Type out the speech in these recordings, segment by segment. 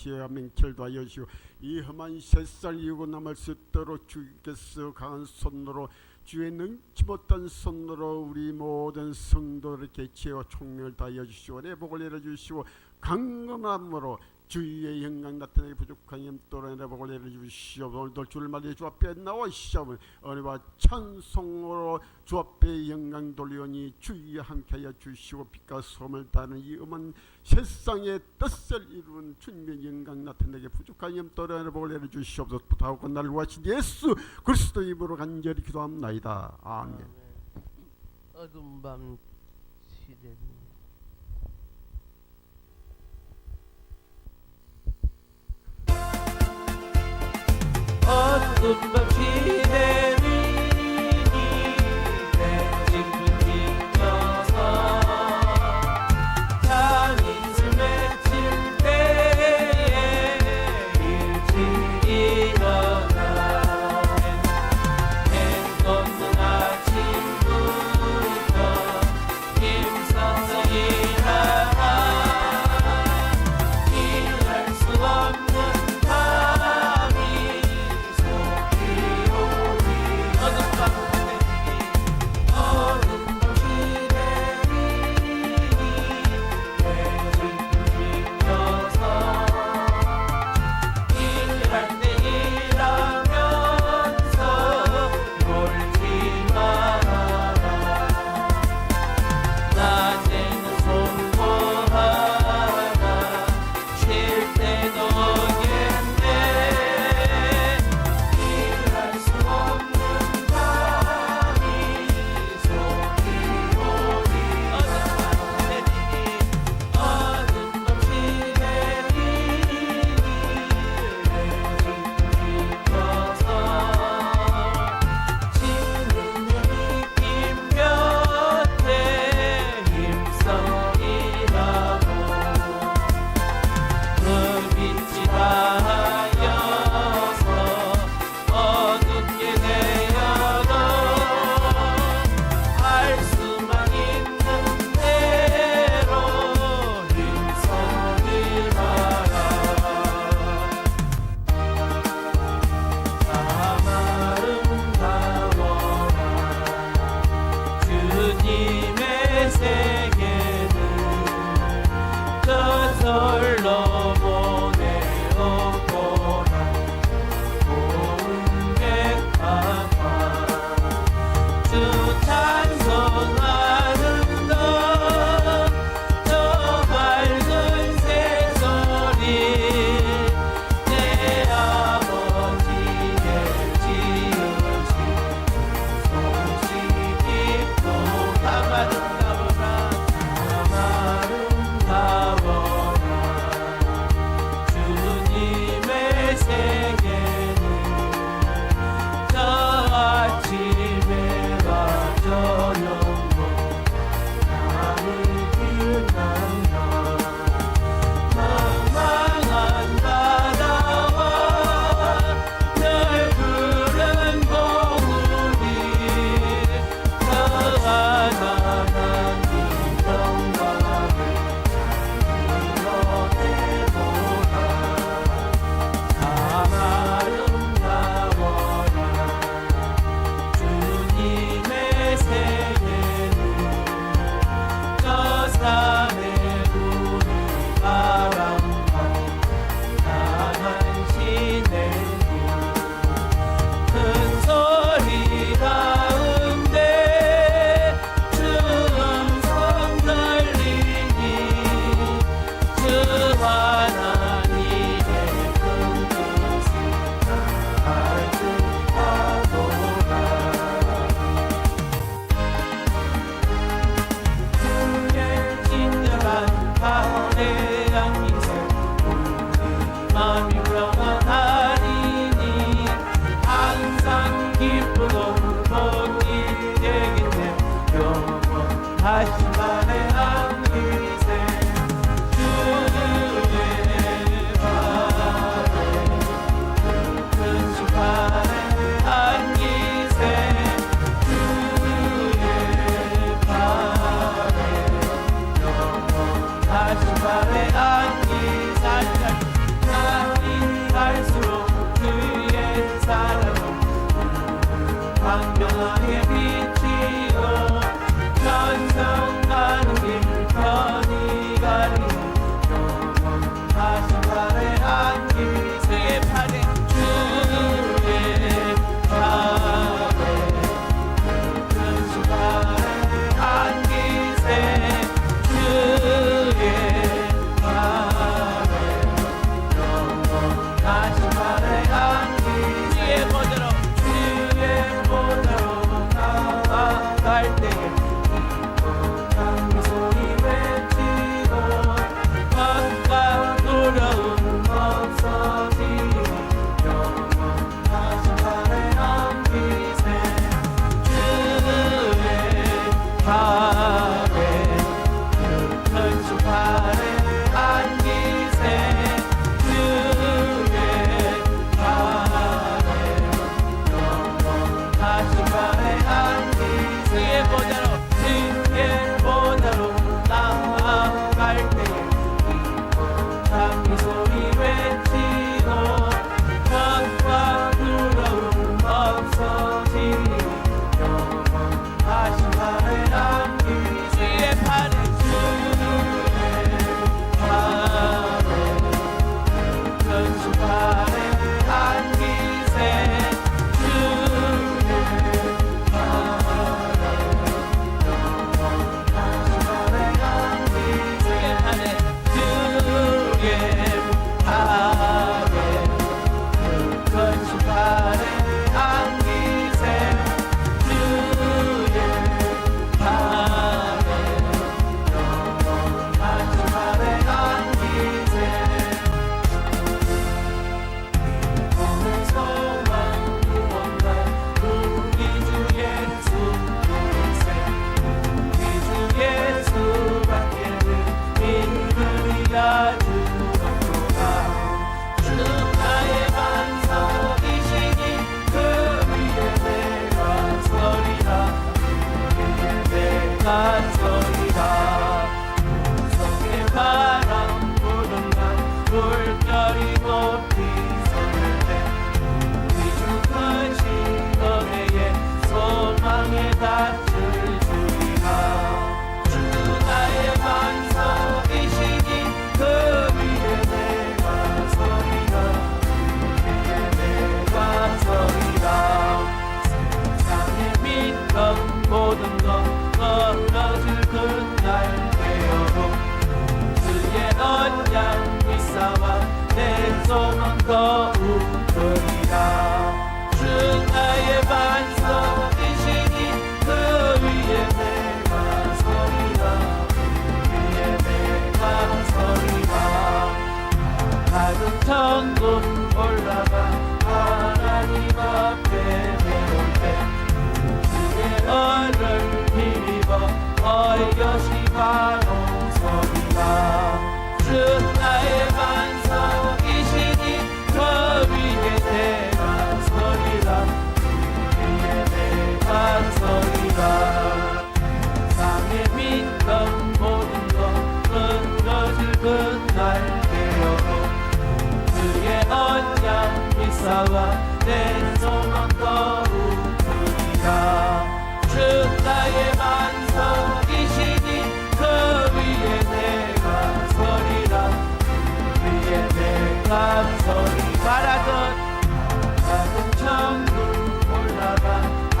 지혜와 맹철도 하여 주시고 이 험한 세상 이고 남을 수 있도록 주께서 강한 손으로 주의 능치 못한 손으로 우리 모든 성도들에게 지혜와 총명을 다하여 주시고 내 복을 내려 주시고 강건함으로 주의 영광 나타내기 부족한 염도로 내 복을 내려 주시오. 오늘도 주를 말해 주 앞에 나오시오 은혜와 찬송으로 주 앞에 영광 돌리오니 주의 함께하여 주시고 빛과 소음을 다는 이 음은 세상의 뜻을 이루는 주님의 영광 나타내게 부족한 염도로 내 복을 내려 주시옵소서. 부탁하고 나를 구하신 예수 그리스도 이름으로 간절히 기도합나이다. 아멘. 어두운 밤 시대는 어두 영 역사와 내 소망 떠오르리라. 주 나의 만성이시니 그 위에 내가 서리라. 그 위에 내가 서리 바라던 바라던 천국 올라가 아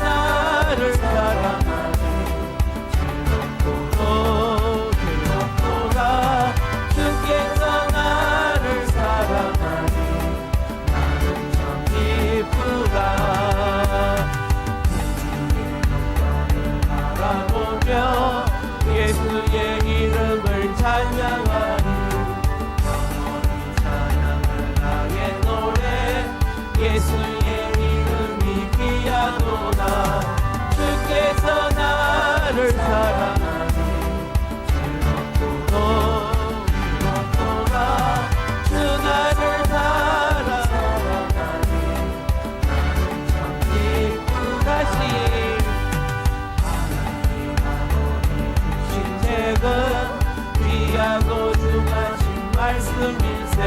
말씀이세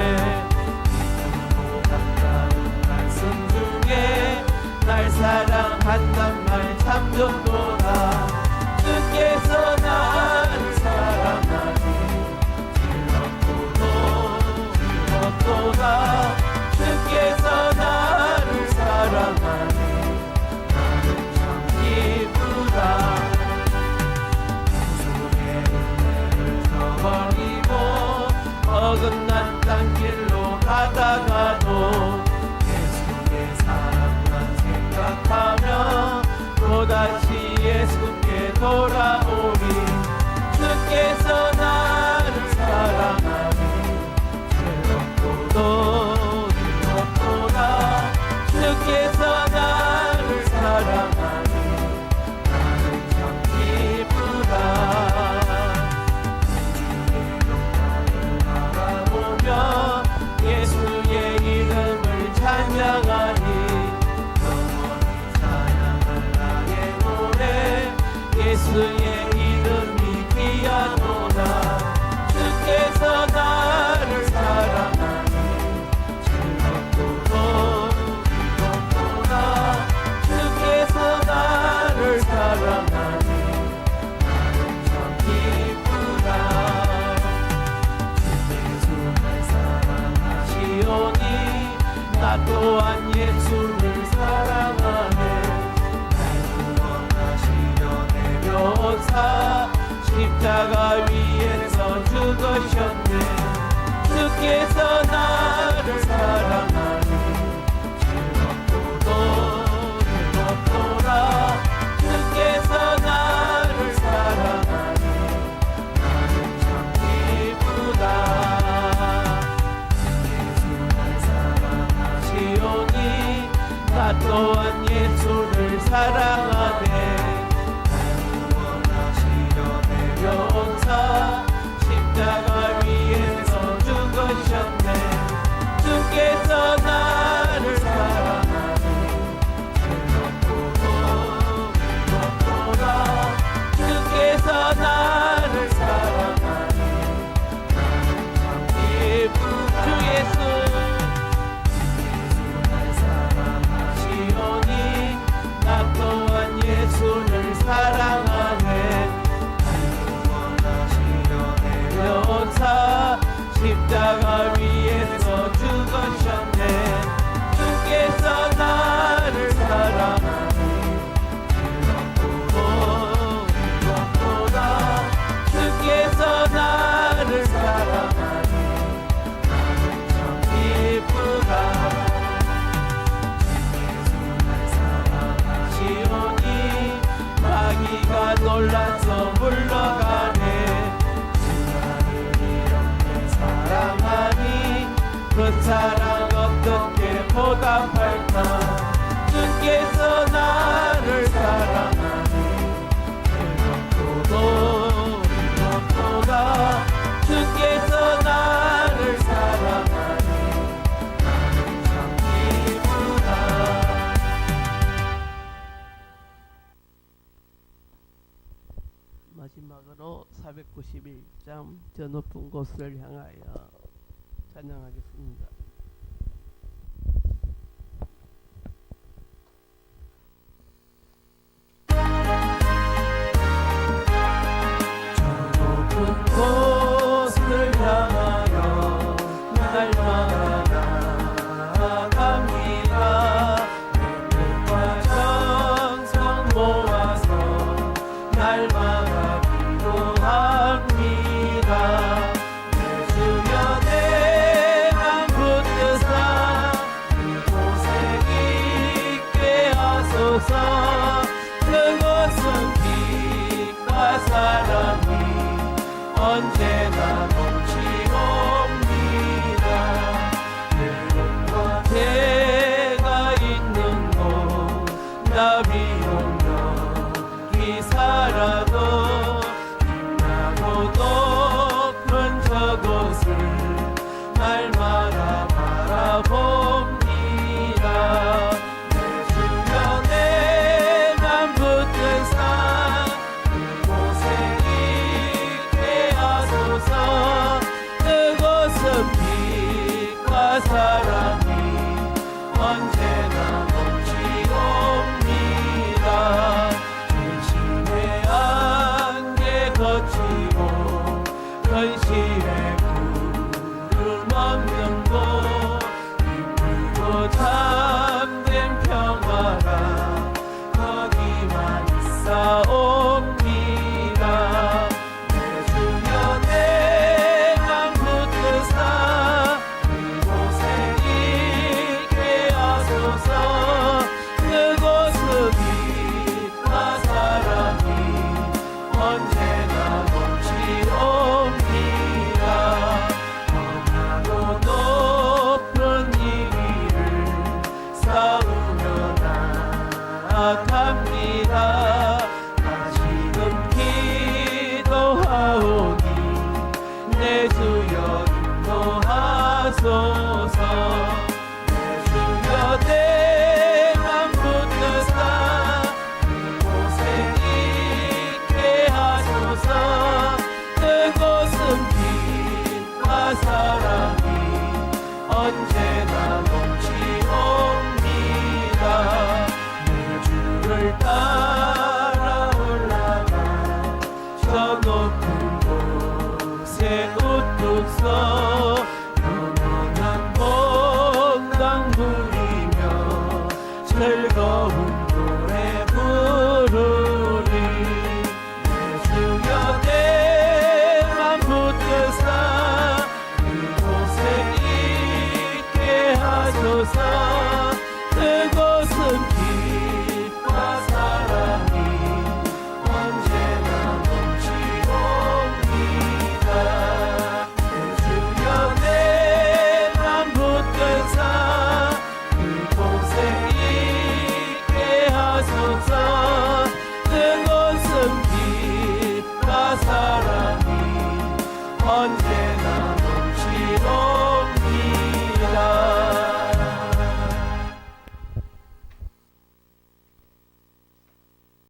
믿음으로 간다는 말씀 중에 날 사랑한단 말 참좋도다. 늦게 for. Maria, so to the 보답할까 주께서 나를 사랑하니 그것보다 주께서 나를 사랑하니. 나는 참 기쁘다 마지막으로 491장 저 높은 곳을 향하여 찬양하겠습니다. heaven. 사랑이 언제나 넘치옵니다. 내 주를 따